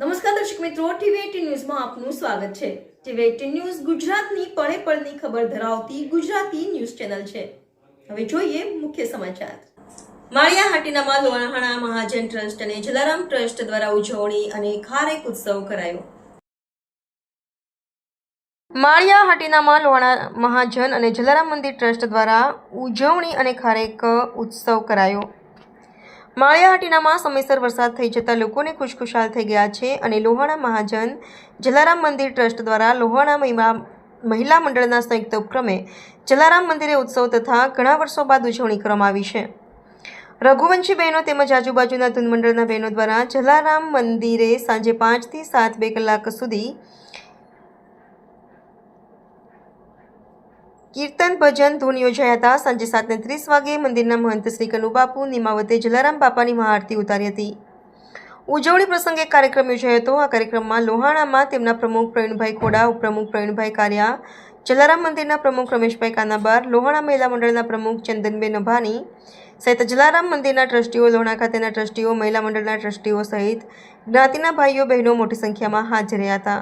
નમસ્કાર દર્શક મિત્રો, ટીવી એટીન ન્યૂઝમાં આપનું સ્વાગત છે. ટીવી એટીન ન્યૂઝ ગુજરાતની પળે પળની ખબર ધરાવતી ગુજરાતી ન્યૂઝ ચેનલ છે. હવે જોઈએ મુખ્ય સમાચાર. માળિયા હાટીનામાં લોહાણા મહાજન ટ્રસ્ટ અને જલારામ ટ્રસ્ટ દ્વારા ઉજવણી અને ખારેક ઉત્સવ કરાયો. માળિયા હાટીનામાં લોહાણા મહાજન અને જલારામ મંદિર ટ્રસ્ટ દ્વારા ઉજવણી અને ખારેક ઉત્સવ કરાયો. માળિયા હાટીનામાં સમયસર વરસાદ થઈ જતા લોકોને ખુશખુશાલ થઈ ગયા છે અને લોહાણા મહાજન જલારામ મંદિર ટ્રસ્ટ દ્વારા લોહાણા મહિમા મહિલા મંડળના સંયુક્ત ઉપક્રમે જલારામ મંદિરે ઉત્સવ તથા ઘણા વર્ષો બાદ ઉજવણી કરવામાં આવી છે. રઘુવંશી બહેનો તેમજ આજુબાજુના ધૂન મંડળના બહેનો દ્વારા જલારામ મંદિરે સાંજે પાંચથી સાત બે કલાક સુધી કીર્તન ભજન ધૂન યોજાયા હતા. સાંજે સાતને ત્રીસ વાગે મંદિરના મહંત શ્રી કનુબાપુ, નિમાવતે જલારામ બાપાની મહાઆરતી ઉતારી હતી. ઉજવણી પ્રસંગે કાર્યક્રમ યોજાયો હતો. આ કાર્યક્રમમાં લોહાણામાં તેમના પ્રમુખ પ્રવીણભાઈ ખોડા, ઉપપ્રમુખ પ્રવીણભાઈ કારિયા, જલારામ મંદિરના પ્રમુખ રમેશભાઈ કાનાબાર, લોહાણા મહિલા મંડળના પ્રમુખ ચંદનબેન અભાની સહિત જલારામ મંદિરના ટ્રસ્ટીઓ, લોહાણા ખાતેના ટ્રસ્ટીઓ, મહિલા મંડળના ટ્રસ્ટીઓ સહિત જ્ઞાતિના ભાઈઓ બહેનો મોટી સંખ્યામાં હાજર રહ્યા હતા.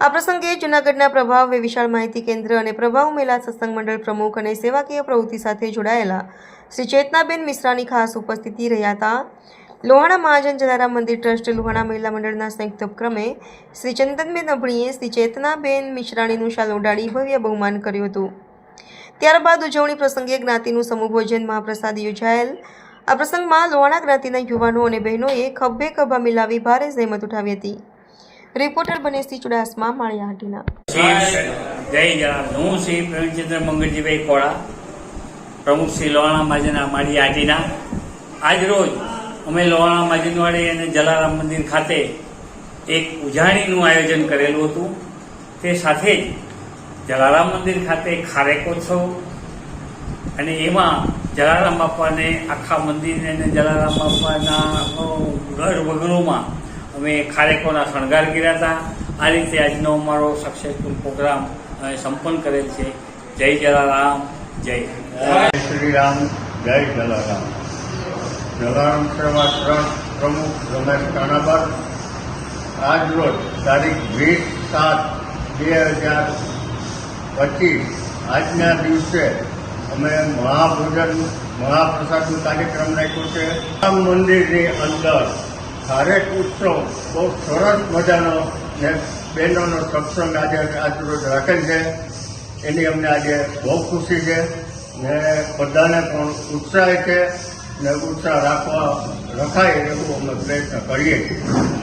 આ પ્રસંગે જૂનાગઢના પ્રભાવ વિશાળ માહિતી કેન્દ્ર અને પ્રભાવ મેલા સત્સંગ મંડળ પ્રમુખ અને સેવાકીય પ્રવૃત્તિ સાથે જોડાયેલા શ્રી ચેતનાબેન મિશ્રાની ખાસ ઉપસ્થિતિ રહ્યા હતા. લોહાણા મહાજન જલારામ મંદિર ટ્રસ્ટ લોહાણા મહિલા મંડળના સંયુક્ત ઉપક્રમે શ્રી ચંદનબેન અભણીએ શ્રી ચેતનાબેન મિશ્રાણીનું શાલ ઉડાડી ભવ્ય બહુમાન કર્યું હતું. ત્યારબાદ ઉજવણી પ્રસંગે જ્ઞાતિનું સમૂહ ભોજન મહાપ્રસાદ યોજાયેલ. આ પ્રસંગમાં લોહાણા જ્ઞાતિના યુવાનો અને બહેનોએ ખભે ખભા મિલાવી ભારે જહેમત ઉઠાવી હતી. રિપોર્ટર બનેશી ચુડાસમા માળિયાહાટીના મંગળજીભાઈ ખોડા પ્રમુખ શ્રી લોણા માજના માળી આટીના આજ રોજ અમે લોણા માજીનવાડી અને જલારામ મંદિર ખાતે એક ઉજાણીનું આયોજન કરેલું હતું. તે સાથે જ જલારામ મંદિર ખાતે ખારેકોત્સવ અને એમાં જલારામ બાપાને આખા મંદિરને જલારામ બાપાના ઘર વગરોમાં અમે ખારેકોના શણગાર કર્યા હતા. આ રીતે આજનો અમારો સક્સેસફુલ પ્રોગ્રામ સંપન્ન કરેલ છે. જય જલારામ, જય શ્રી રામ જય જલારામ. જલારામ સેવા ટ્રસ્ટ પ્રમુખ રમેશ કાણાબર આજ રોજ તારીખ વીસ સાત બે હજાર પચીસ, આજના દિવસે અમે મહાભોજન, મહાપ્રસાદનું કાર્યક્રમ રાખ્યો છે. રામ મંદિરની અંદર ખારેક ઉત્સવ બહુ સરસ મજાનો ને બહેનોનો સત્સંગ આજે આજરોજ રાખેલ છે. એની અમને આજે બહુ ખુશી છે ને બધાને પણ ઉત્સાહ છે ને ઉત્સાહ રાખવા, રખાય એવું અમે પ્રયત્ન કરીએ છીએ.